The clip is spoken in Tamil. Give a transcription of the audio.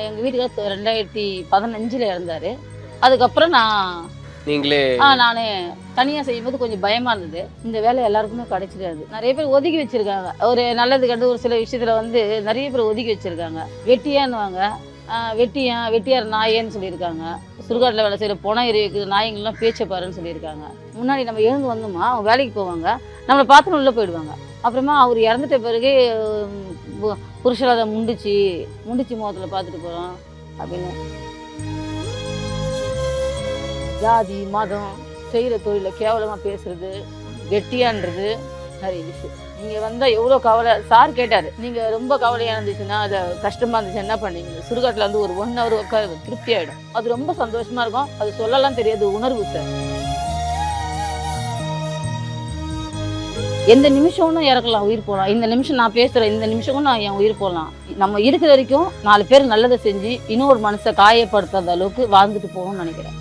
எங்கள் வீட்டுக்காரர் ரெண்டாயிரத்தி பதினஞ்சில் இறந்தாரு. அதுக்கப்புறம் நான் நீங்களே ஆ நான் தனியாக செய்யும்போது கொஞ்சம் பயமாக இருந்தது. இந்த வேலை எல்லாருக்குமே கிடைச்சிடாது. நிறைய பேர் ஒதுக்கி வச்சிருக்காங்க. ஒரு நல்லது கண்டு ஒரு சில விஷயத்தில் வந்து நிறைய பேர் ஒதுக்கி வச்சிருக்காங்க. வெட்டியான்னுவாங்க. வெட்டியா வெட்டியார் நாயேன்னு சொல்லியிருக்காங்க. சுடுகாட்டில் வேலை செய்கிற பொணம் எரிவுக்கு நாயங்கள்லாம் பேச்சை பாருன்னு சொல்லியிருக்காங்க. முன்னாடி நம்ம எழுந்து வந்தோமா அவங்க வேலைக்கு போவாங்க. நம்மளை பார்த்துன்னு உள்ளே போயிடுவாங்க. அப்புறமா அவர் இறந்துட்ட பிறகு பு- புருஷர் அதை முண்டிச்சு முண்டிச்சு முகத்தில் பார்த்துட்டு போகிறோம் அப்படின்னு. ஜாதி மதம் செய்கிற தொழிலை கேவலமாக பேசுறது கெட்டியான்றது நிறைய விஷயம். நீங்கள் வந்தால் எவ்வளோ கவலை சார் கேட்டார். நீங்கள் ரொம்ப கவலையாக இருந்துச்சுன்னா அதை கஷ்டமாக இருந்துச்சு என்ன பண்ணீங்க? சுடுகாட்டில் வந்து ஒரு ஒன் ஹவர் உட்கார திருப்தி ஆகிடும் அது ரொம்ப சந்தோஷமாக இருக்கும். அது சொல்லலாம் தெரியாது உணர்வு சார். எந்த நிமிஷமும் இறக்கலாம் உயிர் போகலாம் இந்த நிமிஷம் நான் பேசுகிறேன் இந்த நிமிஷமும் நான் என் உயிர் போகலாம் நம்ம இருக்கிற வரைக்கும் நாலு பேர் நல்லதை செஞ்சு இன்னொரு மனசை காயப்படுத்தாத அளவுக்கு வாழ்ந்துட்டு போகணும்னு நினைக்கிறேன்.